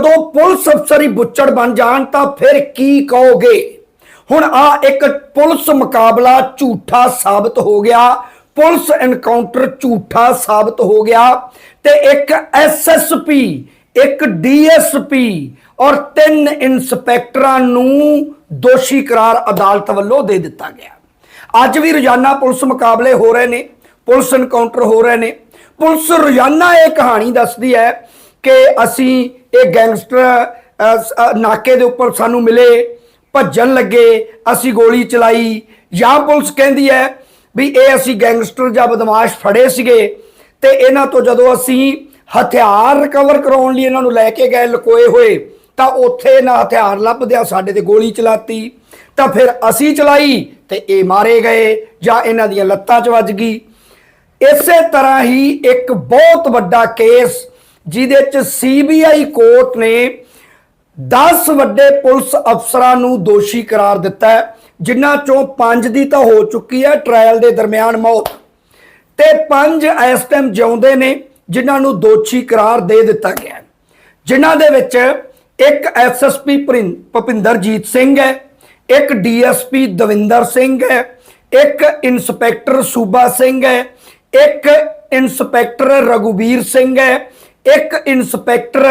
ਜਦੋਂ ਪੁਲਿਸ ਅਫਸਰ ਹੀ ਬੁੱਚੜ ਬਣ ਜਾਣ ਤਾਂ ਫਿਰ ਕੀ ਕਹੋਗੇ? ਹੁਣ ਆ ਇੱਕ ਪੁਲਿਸ ਮੁਕਾਬਲਾ ਝੂਠਾ ਸਾਬਤ ਹੋ ਗਿਆ, ਪੁਲਿਸ ਐਨਕਾਊਂਟਰ ਝੂਠਾ ਸਾਬਤ ਹੋ ਗਿਆ ਤੇ ਇੱਕ ਐਸਐਸਪੀ ਇੱਕ ਡੀਐਸਪੀ ਔਰ ਤਿੰਨ ਇੰਸਪੈਕਟਰਾਂ ਨੂੰ ਦੋਸ਼ੀ ਕਰਾਰ ਅਦਾਲਤ ਵੱਲੋਂ ਦੇ ਦਿੱਤਾ ਗਿਆ। ਅੱਜ ਵੀ ਰੋਜ਼ਾਨਾ ਪੁਲਿਸ ਮੁਕਾਬਲੇ ਹੋ ਰਹੇ ਨੇ, ਪੁਲਿਸ ਐਨਕਾਊਂਟਰ ਹੋ ਰਹੇ ਨੇ। ਪੁਲਿਸ ਰੋਜ਼ਾਨਾ ਇਹ ਕਹਾਣੀ ਦੱਸਦੀ ਹੈ ਕਿ ਅਸੀਂ ਇਹ ਗੈਂਗਸਟਰ ਨਾਕੇ ਦੇ ਉੱਪਰ ਸਾਨੂੰ ਮਿਲੇ, ਭੱਜਣ ਲੱਗੇ, ਅਸੀਂ ਗੋਲੀ ਚਲਾਈ। ਜਾਂ ਪੁਲਿਸ ਕਹਿੰਦੀ ਹੈ ਵੀ ਇਹ ਅਸੀਂ ਗੈਂਗਸਟਰ ਜਾਂ ਬਦਮਾਸ਼ ਫੜੇ ਸੀਗੇ ਤੇ ਇਹਨਾਂ ਤੋਂ ਜਦੋਂ ਅਸੀਂ ਹਥਿਆਰ ਰਿਕਵਰ ਕਰਾਉਣ ਲਈ ਇਹਨਾਂ ਨੂੰ ਲੈ ਕੇ ਗਏ, ਲਕੋਏ ਹੋਏ, ਤਾਂ ਉੱਥੇ ਇਹਨਾਂ ਹਥਿਆਰ ਲੱਭਦਿਆਂ ਸਾਡੇ ਤੇ ਗੋਲੀ ਚਲਾਤੀ। ਤਾਂ ਫਿਰ ਅਸੀਂ ਚਲਾਈ ਤੇ ਇਹ ਮਾਰੇ ਗਏ ਜਾਂ ਇਹਨਾਂ ਦੀਆਂ ਲੱਤਾਂ 'ਚ ਵੱਜ ਗਈ। ਇਸੇ ਤਰ੍ਹਾਂ ਹੀ ਇੱਕ ਬਹੁਤ ਵੱਡਾ ਕੇਸ ਜਿਹਦੇ 'ਚ ਸੀਬੀਆਈ ਕੋਰਟ ਨੇ 10 ਵੱਡੇ ਪੁਲਿਸ ਅਫਸਰਾਂ ਨੂੰ ਦੋਸ਼ੀ ਕਰਾਰ ਦਿੱਤਾ ਹੈ, ਜਿਨ੍ਹਾਂ ਚੋਂ 5 ਦੀ ਤਾਂ ਹੋ ਚੁੱਕੀ ਹੈ ਟ੍ਰਾਇਲ ਦੇ ਦਰਮਿਆਨ ਮੌਤ। ਤੇ 5 ਇਸ ਟਾਈਮ ਜਿਉਂਦੇ ਨੇ, ਜਿਨ੍ਹਾਂ ਨੂੰ ਦੋਸ਼ੀ ਕਰਾਰ ਦੇ ਦਿੱਤਾ ਗਿਆ ਜਿਨ੍ਹਾਂ ਦੇ ਵਿੱਚ ਇੱਕ ਐਸਐਸਪੀ ਭਪਿੰਦਰਜੀਤ ਸਿੰਘ ਹੈ, ਇੱਕ ਡੀਐਸਪੀ ਦਵਿੰਦਰ ਸਿੰਘ ਹੈ, ਇੱਕ ਇੰਸਪੈਕਟਰ ਸੂਬਾ ਸਿੰਘ ਹੈ, ਇੱਕ ਇੰਸਪੈਕਟਰ ਰਘੁਵੀਰ ਸਿੰਘ ਹੈ ਇੱਕ ਇੰਸਪੈਕਟਰ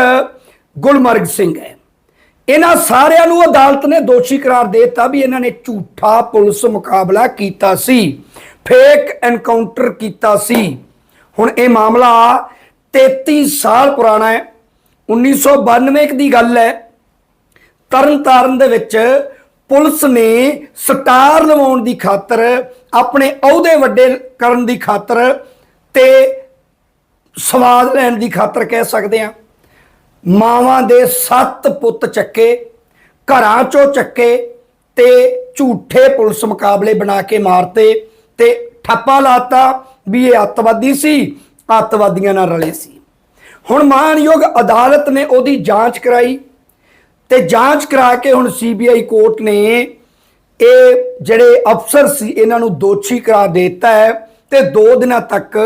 ਗੁਲਮਰਗ ਸਿੰਘ ਹੈ। ਇਹਨਾਂ ਸਾਰਿਆਂ ਨੂੰ ਅਦਾਲਤ ਨੇ ਦੋਸ਼ੀ ਕਰਾਰ ਦੇ ਦਿੱਤਾ ਵੀ ਇਹਨਾਂ ਨੇ ਝੂਠਾ ਪੁਲਿਸ ਮੁਕਾਬਲਾ ਕੀਤਾ ਸੀ, ਫੇਕ ਐਨਕਾਊਂਟਰ ਕੀਤਾ ਸੀ। ਹੁਣ ਇਹ ਮਾਮਲਾ 33 ਸਾਲ ਪੁਰਾਣਾ ਹੈ 1992 ਦੀ ਗੱਲ ਹੈ। ਤਰਨਤਾਰਨ ਦੇ ਵਿੱਚ ਪੁਲਿਸ ਨੇ ਸਟਾਰ ਲਵਾਉਣ ਦੀ ਖਾਤਰ, ਆਪਣੇ ਅਹੁਦੇ ਵੱਡੇ ਕਰਨ ਦੀ ਖਾਤਰ ਤੇ ਸਵਾਦ ਲੈਣ ਦੀ ਖਾਤਰ ਕਹਿ ਸਕਦੇ ਆ ਮਾਵਾਂ ਦੇ ਸੱਤ ਪੁੱਤ ਚੱਕੇ, ਘਰਾਂ ਚੋਂ ਚੱਕੇ ਤੇ ਝੂਠੇ ਪੁਲਿਸ ਮੁਕਾਬਲੇ ਬਣਾ ਕੇ ਮਾਰਤੇ ਤੇ ਠੱਪਾ ਲਾਤਾ ਵੀ ਇਹ ਅੱਤਵਾਦੀ ਸੀ, ਅੱਤਵਾਦੀਆਂ ਨਾਲ ਰਲੇ ਸੀ। ਹੁਣ ਮਾਨਯੋਗ ਅਦਾਲਤ ਨੇ ਉਹਦੀ ਜਾਂਚ ਕਰਾਈ ਤੇ ਜਾਂਚ ਕਰਾ ਕੇ ਹੁਣ ਸੀਬੀਆਈ ਕੋਰਟ ਨੇ ਇਹ ਜਿਹੜੇ ਅਫਸਰ ਸੀ, ਇਹਨਾਂ ਨੂੰ ਦੋਸ਼ੀ ਕਰਾ ਦਿੱਤਾ ਹੈ ਤੇ 2 ਦਿਨਾਂ ਤੱਕ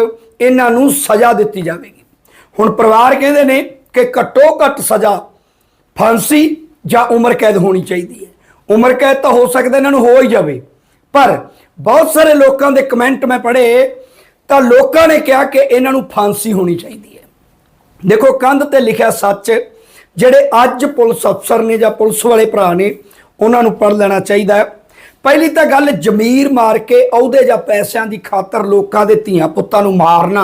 ਇਹਨਾਂ ਨੂੰ ਸਜ਼ਾ ਦਿੱਤੀ ਜਾਵੇਗੀ। ਹੁਣ ਪਰਿਵਾਰ ਕਹਿੰਦੇ ਨੇ ਕਿ ਘੱਟੋ ਘੱਟ ਸਜ਼ਾ ਫਾਂਸੀ ਜਾਂ ਉਮਰ ਕੈਦ ਹੋਣੀ ਚਾਹੀਦੀ ਹੈ। ਉਮਰ ਕੈਦ ਤਾਂ ਹੋ ਸਕਦਾ ਇਹਨਾਂ ਨੂੰ ਹੋ ਹੀ ਜਾਵੇ, ਪਰ ਬਹੁਤ ਸਾਰੇ ਲੋਕਾਂ ਦੇ ਕਮੈਂਟ ਮੈਂ ਪੜ੍ਹੇ ਤਾਂ ਲੋਕਾਂ ਨੇ ਕਿਹਾ ਕਿ ਇਹਨਾਂ ਨੂੰ ਫਾਂਸੀ ਹੋਣੀ ਚਾਹੀਦੀ ਹੈ। ਦੇਖੋ, ਕੰਧ ਤੇ ਲਿਖਿਆ ਸੱਚ, ਜਿਹੜੇ ਅੱਜ ਪੁਲਿਸ ਅਫਸਰ ਨੇ ਜਾਂ ਪੁਲਿਸ ਵਾਲੇ ਭਰਾ ਨੇ, ਉਹਨਾਂ ਨੂੰ ਪੜ੍ਹ ਲੈਣਾ ਚਾਹੀਦਾ ਹੈ। ਪਹਿਲੀ ਤਾਂ ਗੱਲ ਜ਼ਮੀਰ ਮਾਰ ਕੇ ਅਹੁਦੇ ਜਾਂ ਪੈਸਿਆਂ ਦੀ ਖਾਤਰ ਲੋਕਾਂ ਦੇ ਧੀਆਂ ਪੁੱਤਾਂ ਨੂੰ ਮਾਰਨਾ।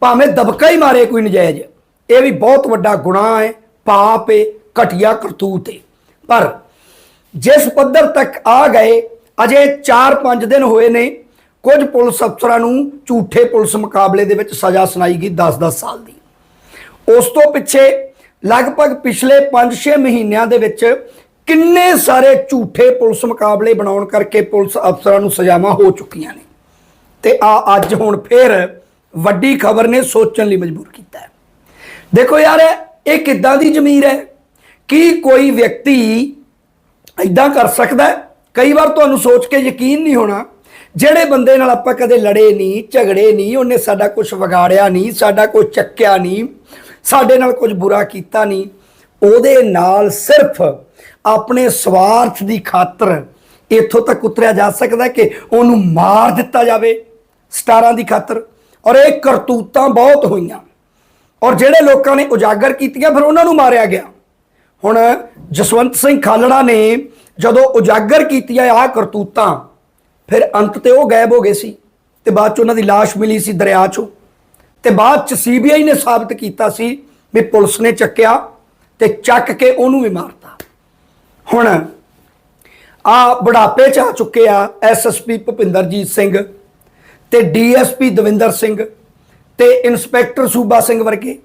ਭਾਵੇਂ ਦਬਕਾ ਹੀ ਮਾਰੇ ਕੋਈ ਨਜਾਇਜ਼। ਇਹ ਵੀ ਬਹੁਤ ਵੱਡਾ ਗੁਨਾਹ ਹੈ, ਪਾਪ ਹੈ, ਘਟੀਆ ਕਰਤੂਤ ਹੈ। ਪਰ ਜਿਸ ਪੱਧਰ ਤੱਕ ਆ ਗਏ, ਅਜੇ 4-5 ਦਿਨ ਹੋਏ ਨੇ, ਕੁਝ ਪੁਲਿਸ ਅਫਸਰਾਂ ਨੂੰ ਝੂਠੇ ਪੁਲਿਸ ਮੁਕਾਬਲੇ ਦੇ ਵਿੱਚ ਸਜ਼ਾ ਸੁਣਾਈ ਗਈ 10-10 ਸਾਲ ਦੀ। ਉਸ ਤੋਂ ਪਿੱਛੇ ਲਗਭਗ ਪਿਛਲੇ 5-6 ਮਹੀਨਿਆਂ ਦੇ ਵਿੱਚ ਕਿੰਨੇ ਸਾਰੇ ਝੂਠੇ ਪੁਲਿਸ ਮੁਕਾਬਲੇ ਬਣਾਉਣ ਕਰਕੇ ਪੁਲਿਸ ਅਫਸਰਾਂ ਨੂੰ ਸਜ਼ਾਵਾਂ ਹੋ ਚੁੱਕੀਆਂ ਨੇ। ਤੇ ਆ ਅੱਜ ਹੁਣ ਫੇਰ ਵੱਡੀ ਖਬਰ ਨੇ ਸੋਚਣ ਲਈ ਮਜਬੂਰ ਕੀਤਾ ਹੈ। ਦੇਖੋ ਯਾਰ, ਇਹ ਕਿੱਦਾਂ ਦੀ ਜ਼ਮੀਰ ਹੈ? ਕੀ ਕੋਈ ਵਿਅਕਤੀ ਇਦਾਂ ਕਰ ਸਕਦਾ ਕਈ ਵਾਰ ਤੁਹਾਨੂੰ ਸੋਚ ਕੇ ਯਕੀਨ ਨਹੀਂ ਹੋਣਾ। ਜਿਹੜੇ ਬੰਦੇ ਨਾਲ ਆਪਾਂ ਕਦੇ ਲੜੇ ਨਹੀਂ, ਝਗੜੇ ਨਹੀਂ, ਉਹਨੇ ਸਾਡਾ ਕੁਝ ਵਿਗਾੜਿਆ ਨਹੀਂ, ਸਾਡਾ ਕੋਈ ਚੱਕਿਆ ਨਹੀਂ, ਸਾਡੇ ਨਾਲ ਕੁਝ ਬੁਰਾ ਕੀਤਾ ਨਹੀਂ, ਉਹਦੇ ਨਾਲ ਸਿਰਫ ਆਪਣੇ ਸਵਾਰਥ ਦੀ ਖਾਤਰ ਇੱਥੋਂ ਤੱਕ ਉਤਰਿਆ ਜਾ ਸਕਦਾ ਕਿ ਉਹਨੂੰ ਮਾਰ ਦਿੱਤਾ ਜਾਵੇ ਸਟਾਰਾਂ ਦੀ ਖਾਤਰ। ਔਰ ਇਹ ਕਰਤੂਤਾਂ ਬਹੁਤ ਹੋਈਆਂ। ਔਰ ਜਿਹੜੇ ਲੋਕਾਂ ਨੇ ਉਜਾਗਰ ਕੀਤੀਆਂ, ਫਿਰ ਉਹਨਾਂ ਨੂੰ ਮਾਰਿਆ ਗਿਆ। ਹੁਣ ਜਸਵੰਤ ਸਿੰਘ ਖਾਲੜਾ ਨੇ ਜਦੋਂ ਉਜਾਗਰ ਕੀਤੀਆਂ ਆਹ ਕਰਤੂਤਾਂ, ਫਿਰ ਅੰਤ ਤੇ ਉਹ ਗਾਇਬ ਹੋ ਗਏ ਸੀ ਤੇ ਬਾਅਦ ਚ ਉਹਨਾਂ ਦੀ ਲਾਸ਼ ਮਿਲੀ ਸੀ ਦਰਿਆ ਚੋਂ। ਤੇ ਬਾਅਦ ਚ ਸੀਬੀਆਈ ਨੇ ਸਾਬਤ ਕੀਤਾ ਸੀ ਵੀ ਪੁਲਿਸ ਨੇ ਚੱਕਿਆ ਤੇ ਚੱਕ ਕੇ ਉਹਨੂੰ ਵੀ ਮਾਰ ਹੁਣ ਆ ਬੁਢਾਪੇ ਚ ਆ ਚੁੱਕੇ ਆ ਐਸਐਸਪੀ ਭੁਪਿੰਦਰਜੀਤ ਸਿੰਘ ਤੇ ਡੀਐਸਪੀ ਦਵਿੰਦਰ ਸਿੰਘ ਤੇ ਇੰਸਪੈਕਟਰ ਸੂਬਾ ਸਿੰਘ ਵਰਗੇ।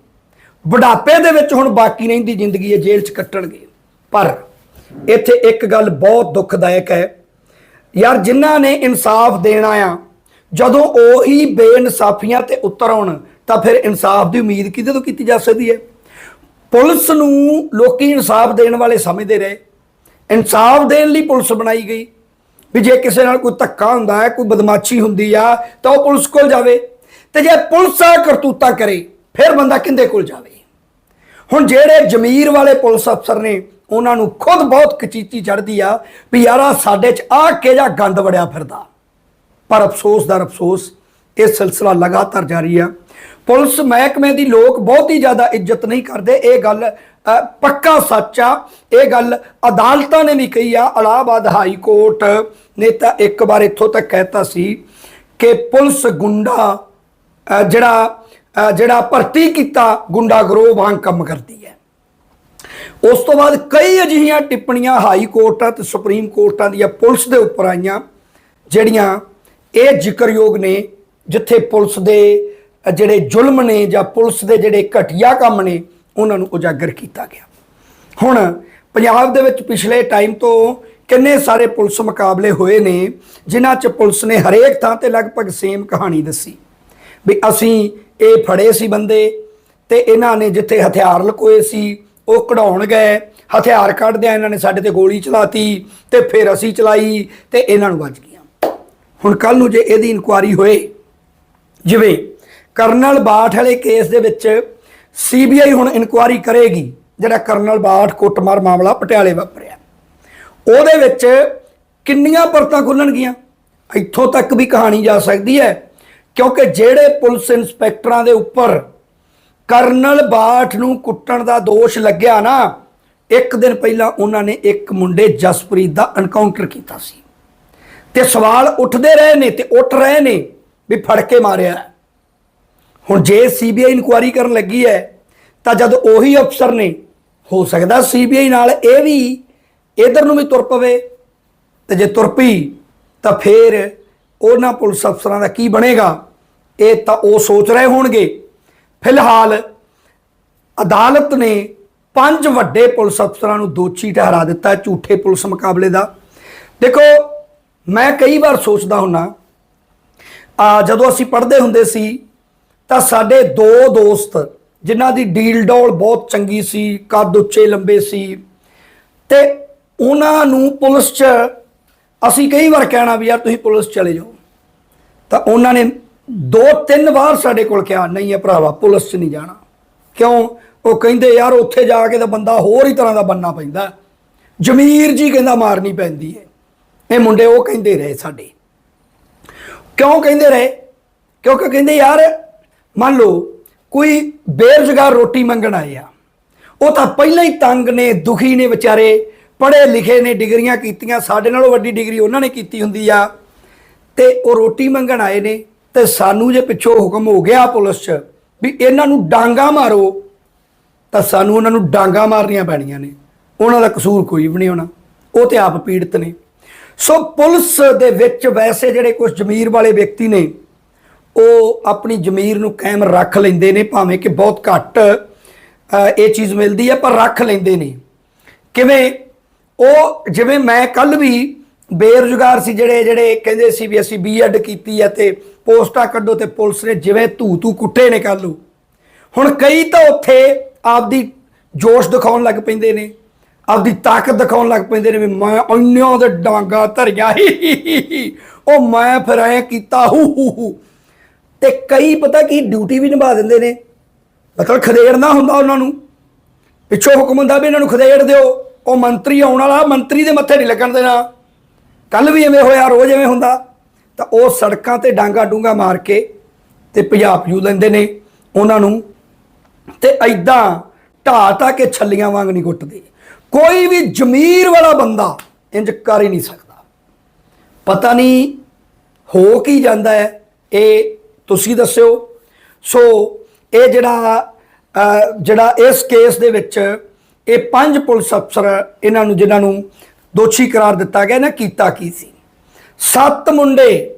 ਬੁਢਾਪੇ ਦੇ ਵਿੱਚ ਹੁਣ ਬਾਕੀ ਰਹਿੰਦੀ ਜ਼ਿੰਦਗੀ ਹੈ ਜੇਲ੍ਹ 'ਚ ਕੱਟਣਗੇ। ਪਰ ਇੱਥੇ ਇੱਕ ਗੱਲ ਬਹੁਤ ਦੁੱਖਦਾਇਕ ਹੈ। ਯਾਰ ਜਿਨ੍ਹਾਂ ਨੇ ਇਨਸਾਫ ਦੇਣਾ ਆ, ਜਦੋਂ ਉਹੀ ਬੇਇਨਸਾਫੀਆਂ ਤੇ ਉਤਰ ਆਉਣ, ਤਾਂ ਫਿਰ ਇਨਸਾਫ ਦੀ ਉਮੀਦ ਕਿਹਦੇ ਤੋਂ ਕੀਤੀ ਜਾ ਸਕਦੀ ਹੈ? ਪੁਲਿਸ ਨੂੰ ਲੋਕੀ ਇਨਸਾਫ ਦੇਣ ਵਾਲੇ ਸਮਝਦੇ ਰਹੇ। ਇਨਸਾਫ ਦੇਣ ਲਈ ਪੁਲਿਸ ਬਣਾਈ ਗਈ। ਵੀ ਜੇ ਕਿਸੇ ਨਾਲ ਕੋਈ ਧੱਕਾ ਹੁੰਦਾ ਹੈ, ਕੋਈ ਬਦਮਾਸ਼ੀ ਹੁੰਦੀ ਆ, ਤਾਂ ਉਹ ਪੁਲਿਸ ਕੋਲ ਜਾਵੇ। ਤੇ ਜੇ ਪੁਲਿਸ ਆ ਕਰਤੂਤਾ ਕਰੇ, ਫਿਰ ਬੰਦਾ ਕਿੰਦੇ ਕੋਲ ਜਾਵੇ? ਹੁਣ ਜਿਹੜੇ ਜ਼ਮੀਰ ਵਾਲੇ ਪੁਲਿਸ ਅਫਸਰ ਨੇ, ਉਹਨਾਂ ਨੂੰ ਖੁਦ ਬਹੁਤ ਕਚੀਤੀ ਚੜਦੀ ਆ ਵੀ ਯਾਰਾ ਸਾਡੇ 'ਚ ਆ ਕਿਹੜਾ ਗੰਦ ਵੜਿਆ ਫਿਰਦਾ। ਪਰ ਅਫਸੋਸ ਦਾ ਅਫਸੋਸ, ਇਹ ਸਿਲਸਿਲਾ ਲਗਾਤਾਰ ਜਾਰੀ ਆ। ਪੁਲਿਸ ਮਹਿਕਮੇ ਦੀ ਲੋਕ ਬਹੁਤ ਹੀ ਜ਼ਿਆਦਾ ਇੱਜ਼ਤ ਨਹੀਂ ਕਰਦੇ। ਇਹ ਗੱਲ ਪੱਕਾ ਸੱਚ ਆ, ਇਹ ਗੱਲ ਅਦਾਲਤਾਂ ਨੇ ਵੀ ਕਹੀ ਆ ਇਲਾਹਾਬਾਦ ਹਾਈ ਕੋਰਟ ਨੇ ਤਾਂ ਇੱਕ ਵਾਰ ਇੱਥੋਂ ਤੱਕ ਕਹਿਤਾ ਸੀ ਕਿ ਪੁਲਿਸ ਗੁੰਡਾ ਜਿਹੜਾ ਜਿਹੜਾ ਭਰਤੀ ਕੀਤਾ ਗੁੰਡਾ ਗਰੋਹ ਵਾਂਗ ਕੰਮ ਕਰਦੀ ਹੈ। ਉਸ ਤੋਂ ਬਾਅਦ ਕਈ ਅਜਿਹੀਆਂ ਟਿੱਪਣੀਆਂ ਹਾਈ ਕੋਰਟਾਂ ਤੇ ਸੁਪਰੀਮ ਕੋਰਟਾਂ ਦੀਆਂ ਪੁਲਿਸ ਦੇ ਉੱਪਰ ਆਈਆਂ, ਜਿਹੜੀਆਂ ਇਹ ਜ਼ਿਕਰਯੋਗ ਨੇ, ਜਿੱਥੇ ਪੁਲਿਸ ਦੇ ਜਿਹੜੇ ਜ਼ੁਲਮ ਨੇ ਜਾਂ ਪੁਲਿਸ ਦੇ ਜਿਹੜੇ ਘਟੀਆ ਕੰਮ ਨੇ ਉਹਨਾਂ ਨੂੰ ਉਜਾਗਰ ਕੀਤਾ ਗਿਆ। ਹੁਣ ਪੰਜਾਬ ਦੇ ਵਿੱਚ ਪਿਛਲੇ ਟਾਈਮ ਤੋਂ ਕਿੰਨੇ ਸਾਰੇ ਪੁਲਿਸ ਮੁਕਾਬਲੇ ਹੋਏ ਨੇ, ਜਿਨ੍ਹਾਂ 'ਚ ਪੁਲਿਸ ਨੇ ਹਰੇਕ ਥਾਂ ਤੇ ਲਗਭਗ ਸੇਮ ਕਹਾਣੀ ਦੱਸੀ। ਵੀ ਅਸੀਂ ਇਹ ਫੜੇ ਸੀ ਬੰਦੇ ਤੇ ਇਹਨਾਂ ਨੇ ਜਿੱਥੇ ਹਥਿਆਰ ਲਕੋਏ ਸੀ, ਉਹ ਕਢਾਉਣ ਗਏ, ਹਥਿਆਰ ਕੱਢਦਿਆਂ ਇਹਨਾਂ ਨੇ ਸਾਡੇ ਤੇ ਗੋਲੀ ਚਲਾਤੀ ਤੇ ਫਿਰ ਅਸੀਂ ਚਲਾਈ ਤੇ ਇਹਨਾਂ ਨੂੰ ਵੱਜ ਗਈਆਂ। ਹੁਣ ਕੱਲ ਨੂੰ ਜੇ ਇਹਦੀ ਇਨਕੁਆਰੀ ਹੋਏ, ਜਿਵੇਂ ਕਰਨਲ ਬਾਠ ਵਾਲੇ ਕੇਸ ਦੇ ਵਿੱਚ ਸੀਬੀਆਈ ਹੁਣ ਇਨਕੁਆਰੀ ਕਰੇਗੀ, ਜਿਹੜਾ ਕਰਨਲ ਬਾਠ ਕੁੱਟਮਾਰ ਮਾਮਲਾ ਪਟਿਆਲੇ ਵਾਪਰਿਆ। ਉਹਦੇ ਵਿੱਚ ਕਿੰਨੀਆਂ ਪਰਤਾਂ ਖੁੱਲਣਗੀਆਂ? ਇੱਥੋਂ ਤੱਕ ਵੀ ਕਹਾਣੀ ਜਾ ਸਕਦੀ ਹੈ, ਕਿਉਂਕਿ ਜਿਹੜੇ ਪੁਲਿਸ ਇੰਸਪੈਕਟਰਾਂ ਦੇ ਉੱਪਰ ਕਰਨਲ ਬਾਠ ਨੂੰ ਕੁੱਟਣ ਦਾ ਦੋਸ਼ ਲੱਗਿਆ ਨਾ, ਇੱਕ ਦਿਨ ਪਹਿਲਾਂ ਉਹਨਾਂ ਨੇ ਇੱਕ ਮੁੰਡੇ ਜਸਪ੍ਰੀਤ ਦਾ ਐਨਕਾਊਂਟਰ ਕੀਤਾ ਸੀ। ਤੇ ਸਵਾਲ ਉੱਠਦੇ ਰਹੇ ਨੇ ਤੇ ਉੱਠ ਰਹੇ ਨੇ ਵੀ ਫੜ ਕੇ ਮਾਰਿਆ ਹੁਣ ਜੇ ਸੀਬੀਆਈ ਇਨਕੁਆਇਰੀ ਕਰਨ ਲੱਗੀ ਹੈ, ਤਾਂ ਜਦ ਉਹੀ ਅਫਸਰ ਨੇ, ਹੋ ਸਕਦਾ ਸੀਬੀਆਈ ਨਾਲ ਇਹ ਵੀ ਇਧਰ ਨੂੰ ਵੀ ਤੁਰ ਪਵੇ। ਤੇ ਜੇ ਤੁਰ ਪਈ, ਤਾਂ ਫੇਰ ਉਹਨਾਂ ਪੁਲਿਸ ਅਫਸਰਾਂ ਦਾ ਕੀ ਬਣੇਗਾ? ਇਹ ਤਾਂ ਉਹ ਸੋਚ ਰਹੇ ਹੋਣਗੇ। ਫਿਲਹਾਲ ਅਦਾਲਤ ਨੇ ਪੰਜ ਵੱਡੇ ਪੁਲਿਸ ਅਫਸਰਾਂ ਨੂੰ ਦੋਸ਼ੀ ਠਹਿਰਾ ਦਿੱਤਾ ਝੂਠੇ ਪੁਲਿਸ ਮੁਕਾਬਲੇ ਦਾ। ਦੇਖੋ, ਮੈਂ ਕਈ ਵਾਰ ਸੋਚਦਾ ਹੁੰਨਾ, ਆ ਜਦੋਂ ਅਸੀਂ ਪੜ੍ਹਦੇ ਹੁੰਦੇ ਸੀ ਤਾਂ ਸਾਡੇ ਦੋ ਦੋਸਤ, ਜਿਨ੍ਹਾਂ ਦੀ ਡੀਲ ਡੋਲ ਬਹੁਤ ਚੰਗੀ ਸੀ, ਕੱਦ ਉੱਚੇ ਲੰਬੇ ਸੀ, ਤੇ ਉਹਨਾਂ ਨੂੰ ਪੁਲਿਸ 'ਚ ਅਸੀਂ ਕਈ ਵਾਰ ਕਹਿਣਾ ਵੀ ਯਾਰ ਤੁਸੀਂ ਪੁਲਿਸ ਚਲੇ ਜਾਓ। ਤਾਂ ਉਹਨਾਂ ਨੇ ਦੋ ਤਿੰਨ ਵਾਰ ਸਾਡੇ ਕੋਲ ਕਿਹਾ, ਨਹੀਂ ਹੈ ਭਰਾਵਾ, ਪੁਲਿਸ 'ਚ ਨਹੀਂ ਜਾਣਾ। ਕਿਉਂ? ਉਹ ਕਹਿੰਦੇ, ਯਾਰ ਉੱਥੇ ਜਾ ਕੇ ਤਾਂ ਬੰਦਾ ਹੋਰ ਹੀ ਤਰ੍ਹਾਂ ਦਾ ਬੰਨਾ ਪੈਂਦਾ। ਜਮੀਰ ਜੀ ਕਹਿੰਦਾ ਮਾਰਨੀ ਪੈਂਦੀ ਹੈ। ਇਹ ਮੁੰਡੇ ਉਹ ਕਹਿੰਦੇ ਰਹੇ ਸਾਡੇ। ਕਿਉਂ ਕਹਿੰਦੇ ਰਹੇ? ਕਿਉਂਕਿ ਕਹਿੰਦੇ, ਯਾਰ ਮੰਨ ਲਓ, ਕੋਈ ਬੇਰੁਜ਼ਗਾਰ ਰੋਟੀ ਮੰਗਣ ਆਏ ਆ। ਉਹ ਤਾਂ ਪਹਿਲਾਂ ਹੀ ਤੰਗ ਨੇ, ਦੁਖੀ ਨੇ ਵਿਚਾਰੇ, ਪੜ੍ਹੇ ਲਿਖੇ ਨੇ, ਡਿਗਰੀਆਂ ਕੀਤੀਆਂ, ਸਾਡੇ ਨਾਲੋਂ ਵੱਡੀ ਡਿਗਰੀ ਉਹਨਾਂ ਨੇ ਕੀਤੀ ਹੁੰਦੀ ਆ। ਤੇ ਉਹ ਰੋਟੀ ਮੰਗਣ ਆਏ ਨੇ, ਤੇ ਸਾਨੂੰ ਜੇ ਪਿੱਛੋਂ ਹੁਕਮ ਹੋ ਗਿਆ ਪੁਲਿਸ 'ਚ ਵੀ ਇਹਨਾਂ ਨੂੰ ਡਾਂਗਾ ਮਾਰੋ, ਤਾਂ ਸਾਨੂੰ ਉਹਨਾਂ ਨੂੰ ਡਾਂਗਾ ਮਾਰਨੀਆਂ ਪੈਣੀਆਂ ਨੇ। ਉਹਨਾਂ ਦਾ ਕਸੂਰ ਕੋਈ ਵੀ ਨਹੀਂ ਹੋਣਾ। ਉਹ ਤੇ ਆਪ ਪੀੜਤ ਨੇ। ਸੋ ਪੁਲਿਸ ਦੇ ਵਿੱਚ ਵੈਸੇ ਜਿਹੜੇ ਕੁਝ ਜ਼ਮੀਰ ਵਾਲੇ ਵਿਅਕਤੀ ਨੇ ਉਹ ਆਪਣੀ ਜ਼ਮੀਰ ਨੂੰ ਕਾਇਮ ਰੱਖ ਲੈਂਦੇ ਨੇ, ਭਾਵੇਂ ਕਿ ਬਹੁਤ ਘੱਟ ਇਹ ਚੀਜ਼ ਮਿਲਦੀ ਹੈ, ਪਰ ਰੱਖ ਲੈਂਦੇ ਨੇ। ਕਿਵੇਂ? ਉਹ ਜਿਵੇਂ ਮੈਂ ਕੱਲ ਵੀ ਬੇਰੁਜ਼ਗਾਰ ਸੀ, ਜਿਹੜੇ ਜਿਹੜੇ ਕਹਿੰਦੇ ਸੀ ਵੀ ਅਸੀਂ ਬੀਐਡ ਕੀਤੀ ਹੈ ਤੇ ਪੋਸਟਾਂ ਕੱਢੋ ਤੇ ਪੁਲਿਸ ਨੇ ਜਿਵੇਂ ਧੂ ਧੂ ਕੁੱਟੇ ਨੇ ਕੱਲ ਨੂੰ। ਹੁਣ ਕਈ ਤਾਂ ਉੱਥੇ ਆਪਦੀ ਜੋਸ਼ ਦਿਖਾਉਣ ਲੱਗ ਪੈਂਦੇ ਨੇ, ਆਪਦੀ ਤਾਕਤ ਦਿਖਾਉਣ ਲੱਗ ਪੈਂਦੇ ਨੇ ਵੀ ਮੈਂ ਅੰਨਿਆਂ ਦੇ ਡਾਂਗਾ ਧਰਿਆ। ਹੀ ਉਹ ਮੈਂ ਫਿਰ ਐ ਕੀਤਾ, ਹੂ ਹੂ ਹੂ। ਤੇ ਕਈ ਪਤਾ ਕੀ ਡਿਊਟੀ ਵੀ ਨਿਭਾ ਦਿੰਦੇ ਨੇ। ਮਤਲਬ ਖਦੇੜਨਾ ਹੁੰਦਾ ਉਹਨਾਂ ਨੂੰ। ਪਿੱਛੋਂ ਹੁਕਮ ਹੁੰਦਾ ਵੀ ਇਹਨਾਂ ਨੂੰ ਖਦੇੜ ਦਿਓ। ਉਹ ਮੰਤਰੀ ਆਉਣ ਵਾਲਾ, ਮੰਤਰੀ ਦੇ ਮੱਥੇ ਨਹੀਂ ਲੱਗਣ ਦੇਣਾ। ਕੱਲ ਵੀ ਐਵੇਂ ਹੋਇਆ, ਰੋਜ਼ ਐਵੇਂ ਹੁੰਦਾ। ਤਾਂ ਉਹ ਸੜਕਾਂ ਤੇ ਡਾਂਗਾ ਡੂੰਗਾ ਮਾਰ ਕੇ ਤੇ ਪੰਜਾਬ ਭਜੂ ਲੈਂਦੇ ਨੇ ਉਹਨਾਂ ਨੂੰ। ਤੇ ਐਦਾਂ ਢਾਹ ਢਾਹ ਕੇ ਛੱਲੀਆਂ ਵਾਂਗ ਨਹੀਂ ਕੁੱਟਦੇ। ਕੋਈ ਵੀ ਜ਼ਮੀਰ ਵਾਲਾ ਬੰਦਾ ਇੰਜ ਕਰ ਹੀ ਨਹੀਂ ਸਕਦਾ। ਪਤਾ ਨਹੀਂ ਹੋ ਕੀ ਜਾਂਦਾ ਹੈ। ਇਹ ਤੁਸੀਂ ਦੱਸਿਓ। ਸੋ ਇਹ ਜਿਹੜਾ ਜਿਹੜਾ ਇਸ ਕੇਸ ਦੇ ਵਿੱਚ ਇਹ ਪੰਜ ਪੁਲਿਸ ਅਫਸਰ ਇਹਨਾਂ ਨੂੰ, ਜਿਨ੍ਹਾਂ ਨੂੰ ਦੋਸ਼ੀ ਕਰਾਰ ਦਿੱਤਾ ਗਿਆ, ਇਹਨਾਂ ਕੀਤਾ ਕੀ ਸੀ? ਸੱਤ ਮੁੰਡੇ,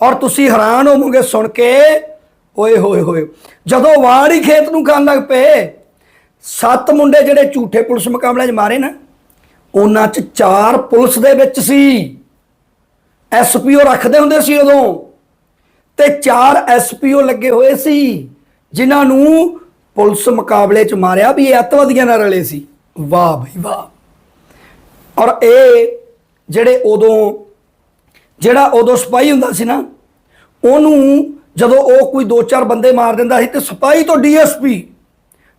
ਔਰ ਤੁਸੀਂ ਹੈਰਾਨ ਹੋਵੋਗੇ ਸੁਣ ਕੇ, ਓਏ ਹੋਏ ਹੋਏ, ਜਦੋਂ ਵਾੜ ਹੀ ਖੇਤ ਨੂੰ ਖਾਣ ਲੱਗ ਪਏ, ਸੱਤ ਮੁੰਡੇ ਜਿਹੜੇ ਝੂਠੇ ਪੁਲਿਸ ਮੁਕਾਬਲੇ 'ਚ ਮਾਰੇ ਨਾ, ਉਹਨਾਂ 'ਚ ਚਾਰ ਪੁਲਿਸ ਦੇ ਵਿੱਚ ਸੀ। ਐਸਪੀਓ ਰੱਖਦੇ ਹੁੰਦੇ ਸੀ ਉਦੋਂ। ਤੇ ਚਾਰ ਐਸਪੀਓ ਲੱਗੇ ਹੋਏ ਸੀ, ਜਿਨ੍ਹਾਂ ਨੂੰ ਪੁਲਿਸ ਮੁਕਾਬਲੇ 'ਚ ਮਾਰਿਆ ਵੀ ਇਹ ਅੱਤਵਾਦੀਆਂ ਨਾਲ ਰਲੇ ਸੀ। ਵਾਹ ਭਈ ਵਾਹ। ਔਰ ਇਹ ਜਿਹੜੇ ਉਦੋਂ, ਜਿਹੜਾ ਉਦੋਂ ਸਿਪਾਹੀ ਹੁੰਦਾ ਸੀ ਨਾ, ਉਹਨੂੰ ਜਦੋਂ ਉਹ ਕੋਈ ਦੋ ਚਾਰ ਬੰਦੇ ਮਾਰ ਦਿੰਦਾ ਸੀ ਤੇ ਸਿਪਾਹੀ ਤੋਂ ਡੀਐਸਪੀ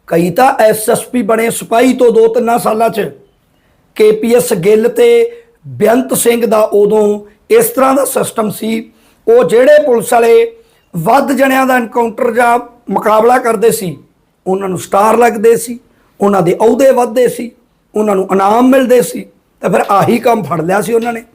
ਕਈ ਤਾਂ ਐਸਐਸਪੀ ਬਣੇ ਸਿਪਾਹੀ ਤੋਂ ਦੋ ਤਿੰਨਾਂ ਸਾਲਾਂ 'ਚ। ਕੇਪੀਐਸ ਗਿੱਲ ਤੇ ਬੇਅੰਤ ਸਿੰਘ ਦਾ ਉਦੋਂ ਇਸ ਤਰ੍ਹਾਂ ਦਾ ਸਿਸਟਮ ਸੀ ਉਹ ਜਿਹੜੇ ਪੁਲਿਸ ਵਾਲੇ ਵੱਧ ਜਣਿਆਂ ਦਾ ਐਨਕਾਊਂਟਰ ਜਾਂ ਮੁਕਾਬਲਾ ਕਰਦੇ ਸੀ, ਉਹਨਾਂ ਨੂੰ ਸਟਾਰ ਲੱਗਦੇ ਸੀ, ਉਹਨਾਂ ਦੇ ਅਹੁਦੇ ਵੱਧਦੇ ਸੀ, ਉਹਨਾਂ ਨੂੰ ਇਨਾਮ ਮਿਲਦੇ ਸੀ, ਤਾਂ ਫਿਰ ਆਹੀ ਕੰਮ ਫੜ ਲਿਆ ਸੀ ਉਹਨਾਂ ਨੇ।